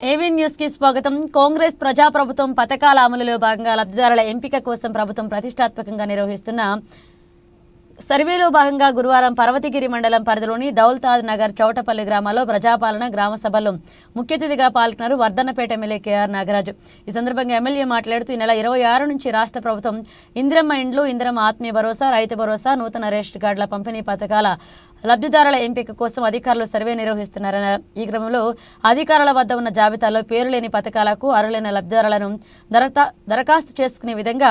ఏవీ న్యూస్కి స్వాగతం. కాంగ్రెస్ ప్రజాప్రభుత్వం పథకాల అమలులో భాగంగా లబ్ధిదారుల ఎంపిక కోసం ప్రభుత్వం ప్రతిష్టాత్మకంగా నిర్వహిస్తున్న సర్వేలో భాగంగా గురువారం పర్వతగిరి మండలం పరిధిలోని దౌల్తాద్ నగర్ చౌటపల్లి గ్రామాల్లో ప్రజాపాలన గ్రామ సభలో ముఖ్య అతిథిగా పాల్గొన్నారు వర్ధన్నపేట ఎమ్మెల్యే కేఆర్ నాగరాజు. ఈ సందర్భంగా ఎమ్మెల్యే మాట్లాడుతూ ఈ నెల ఇరవై ఆరు నుంచి రాష్ట్ర ప్రభుత్వం ఇందిరమ్మ ఇండ్లు ఇందిరమ్మ ఆత్మీయ భరోసా రైతు భరోసా నూతన రేషన్ కార్డుల పంపిణీ పథకాల లబ్ధిదారుల ఎంపిక కోసం అధికారులు సర్వే నిర్వహిస్తున్నారన్నారు ఈ క్రమంలో అధికారుల వద్ద ఉన్న జాబితాలో పేరు లేని పథకాలకు అర్హులైన లబ్ధిదారులను దరఖా దరఖాస్తు చేసుకునే విధంగా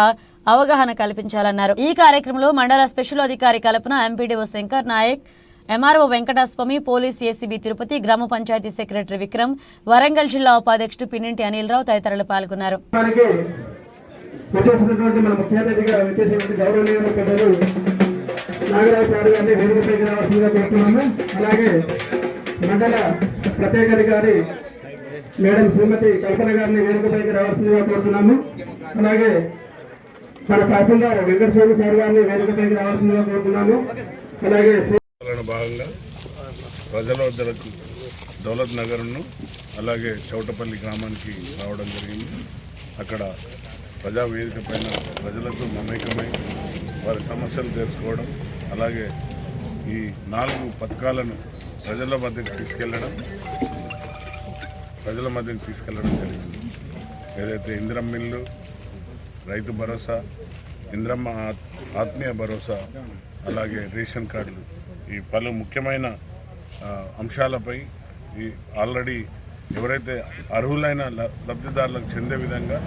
అవగాహన కల్పించాలన్నారు. ఈ కార్యక్రమంలో మండల స్పెషల్ అధికారి Kalpana MPDO Shankar Nayak MRO Venkataswamy police ACB Tirupati గ్రామ పంచాయతీ సెక్రటరీ విక్రమ్ వరంగల్ జిల్లా ఉపాధ్యక్షుడు పిన్నింటి అనిల్ రావు తదితరులు పాల్గొన్నారు. మన నాగరాజు గారు గారిని వేదికపైకి రావాల్సిందిగా కోరుతున్నాము అలాగే మండల ప్రత్యేక అధికారి మేడం శ్రీమతి కల్పన గారిని వేదికపైకి రావాల్సిందిగా కోరుతున్నాము. అలాగే మన తహసీల్దార్ వెంకటస్వామి సార్ గారిని వేదికపైకి రావాల్సిందిగా కోరుతున్నాము. అలాగే భాగంగా ప్రజల వద్దకు దౌలత్ నగర్ను అలాగే చౌటపల్లి గ్రామానికి రావడం జరిగింది. అక్కడ ప్రజా వేదిక పైన ప్రజలకు మమేకమై వారి సమస్యలు తెలుసుకోవడం అలాగే ఈ నాలుగు పథకాలను ప్రజల మధ్యకి తీసుకెళ్ళడం ప్రజల మధ్యకి తీసుకెళ్ళడం జరిగింది. ఏదైతే ఇంద్రం మిల్లు రైతు భరోసా ఇంద్రమ్మ ఆత్- ఆత్మీయ భరోసా అలాగే రేషన్ కార్డులు ఈ పలు ముఖ్యమైన అంశాలపై ఈ ఆల్రెడీ ఎవరైతే అర్హులైన లబ్ధిదారులకు చెందే విధంగా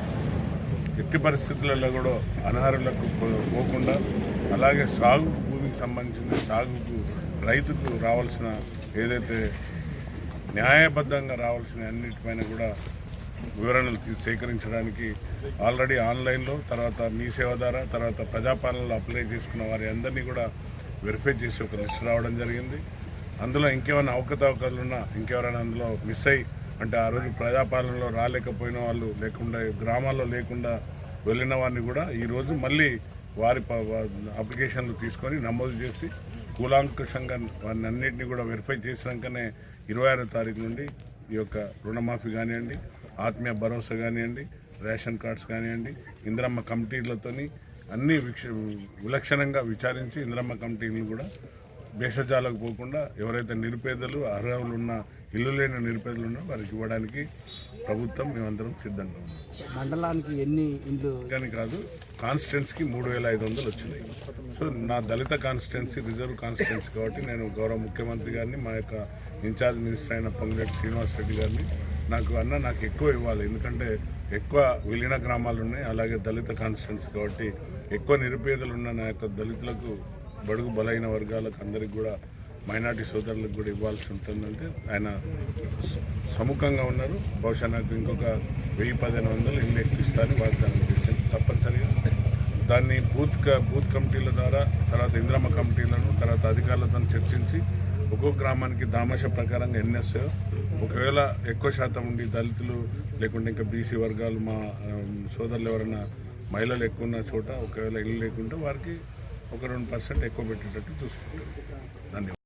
ఎట్టి పరిస్థితులలో కూడా అనర్హులకు పోకుండా అలాగే సాగు భూమికి సంబంధించిన సాగుకు రైతుకు రావాల్సిన ఏదైతే న్యాయబద్ధంగా రావాల్సిన అన్నిటిపైన కూడా వివరణలు సేకరించడానికి ఆల్రెడీ ఆన్లైన్లో తర్వాత మీ సేవ ద్వారా తర్వాత ప్రజాపాలనలో అప్లై చేసుకున్న వారి అందరినీ కూడా వెరిఫై చేసి ఒక లిస్ట్ రావడం జరిగింది. అందులో ఇంకేమైనా అవకతవకలు ఉన్నా ఇంకెవరైనా అందులో మిస్ అయ్యి అంటే ఆ రోజు ప్రజాపాలనలో రాలేకపోయిన వాళ్ళు లేకుండా గ్రామాల్లో లేకుండా వెళ్ళిన వారిని కూడా ఈరోజు మళ్ళీ వారి ప- అప్లికేషన్లు తీసుకొని నమోదు చేసి కూలాంకుషంగా వారిని అన్నింటినీ కూడా వెరిఫై చేసినాకనే ఇరవై ఆరో తారీఖు నుండి ఈ యొక్క రుణమాఫీ కానివ్వండి ఆత్మీయ భరోసా కానివ్వండి రేషన్ కార్డ్స్ కానివ్వండి ఇందిరమ్మ కమిటీలతోని అన్ని విక్ష విలక్షణంగా విచారించి ఇందిరమ్మ కమిటీలను కూడా భేషజాలకు పోకుండా ఎవరైతే నిరుపేదలు అర్హులు ఉన్న ఇల్లు లేని నిరుపేదలు ఉన్నా వారికి ఇవ్వడానికి ప్రభుత్వం మేమందరం సిద్ధంగా ఉన్నాం. మండలానికి ఎన్ని ఇండ్లు? కానీ కాదు కాన్స్టిట్యున్సీకి మూడు వేల ఐదు వందలు వచ్చినాయి. సో నా దళిత కాన్స్టిట్యున్సీ రిజర్వ్ కాన్స్టిట్యున్సీ కాబట్టి నేను గౌరవ ముఖ్యమంత్రి గారిని మా యొక్క ఇన్ఛార్జ్ మినిస్టర్ అయిన పొంగిరెడ్డి శ్రీనివాస్ రెడ్డి గారిని నాకు అన్న నాకు ఎక్కువ ఇవ్వాలి. ఎందుకంటే ఎక్కువ విలీన గ్రామాలు ఉన్నాయి అలాగే దళిత కాన్స్టిట్యున్సీ కాబట్టి ఎక్కువ నిరుపేదలు ఉన్న నా యొక్క దళితులకు బడుగు బలైన వర్గాలకు అందరికి కూడా మైనార్టీ సోదరులకు కూడా ఇవ్వాల్సి ఉంటుందంటే ఆయన సముఖంగా ఉన్నారు. బహుశా నాకు ఇంకొక వెయ్యి పదిహేను వందలు ఇల్లు ఎక్కిస్తాను వాగ్దానం చేశాను తప్పనిసరిగా దాన్ని బూత్ క- బూత్ కమిటీల ద్వారా తర్వాత ఇంద్రమ్మ కమిటీలను తర్వాత అధికారులతో చర్చించి ఒక్కో గ్రామానికి దామాష ప్రకారంగా ఎన్ని ఒకవేళ ఎక్కువ శాతం ఉండి దళితులు లేకుంటే ఇంకా బీసీ వర్గాలు మా సోదరులు ఎవరైనా మహిళలు ఎక్కువ ఉన్న చోట ఒకవేళ ఇల్లు లేకుంటే వారికి ఒక రెండు పర్సెంట్ ఎక్కువ పెట్టేటట్టు చూసుకుంటారు. ధన్యవాదాలు.